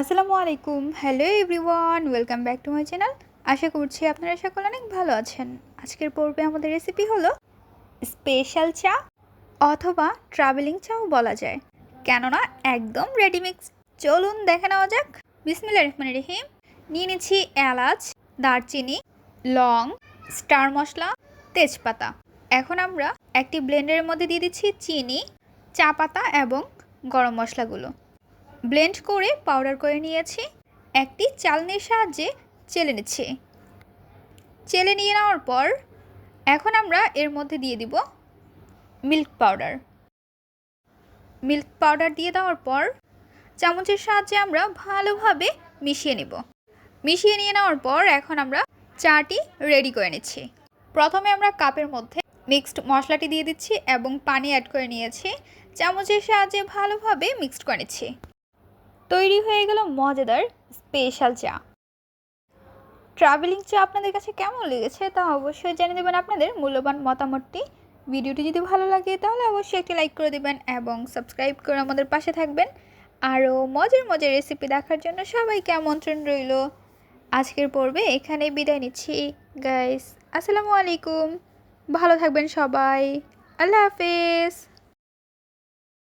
আসসালামু আলাইকুম। Hello everyone welcome back to my channel আশা করছি আপনারা সকলে অনেক ভালো আছেন। আজকের পর্বে আমাদের রেসিপি হলো স্পেশাল চা অথবা ট্রাভেলিং চাও বলা যায়। কেননা একদম রেডিমিক্স চলুন দেখে নেওয়া যাক। বিসমিল্লা রহমান রহিম। নিয়ে নিচ্ছি এলাচ, দারচিনি, লং স্টার মশলা, তেজপাতা। এখন আমরা একটি ব্লেন্ডারের মধ্যে দিয়ে দিচ্ছি চিনি, চা পাতা এবং গরম মশলাগুলো। ব্লেন্ড করে পাউডার করে নিয়েছি। একটি চালনির সাহায্যে চেলে নিচ্ছি। চেলে নিয়ে নেওয়ার পর এখন আমরা এর মধ্যে দিয়ে দিব মিল্ক পাউডার। মিল্ক পাউডার দিয়ে দেওয়ার পর চামচের সাহায্যে আমরা ভালোভাবে মিশিয়ে নেব। মিশিয়ে নিয়ে নেওয়ার পর এখন আমরা চাটি রেডি করে নিচ্ছি। প্রথমে আমরা কাপের মধ্যে মিক্সড মশলাটি দিয়ে দিচ্ছি এবং পানি অ্যাড করে নিয়েছি। চামচের সাহায্যে ভালোভাবে মিক্সড করে নিচ্ছি। তৈরি হয়ে গেল মজাদার স্পেশাল চা। ট্রাভেলিং চা আপনাদের কাছে কেমন লেগেছে তা অবশ্যই জানিয়ে দেবেন আপনাদের মূল্যবান মতামতটি। ভিডিওটি যদি ভালো লাগে তাহলে অবশ্যই একটি লাইক করে দেবেন এবং সাবস্ক্রাইব করে আমাদের পাশে থাকবেন। আরও মজার মজার রেসিপি দেখার জন্য সবাইকে আমন্ত্রণ রইল। আজকের পর্বে এখানে বিদায় নিচ্ছি। গাইস, আসসালামু আলাইকুম। ভালো থাকবেন সবাই। আল্লাহ হাফেজ।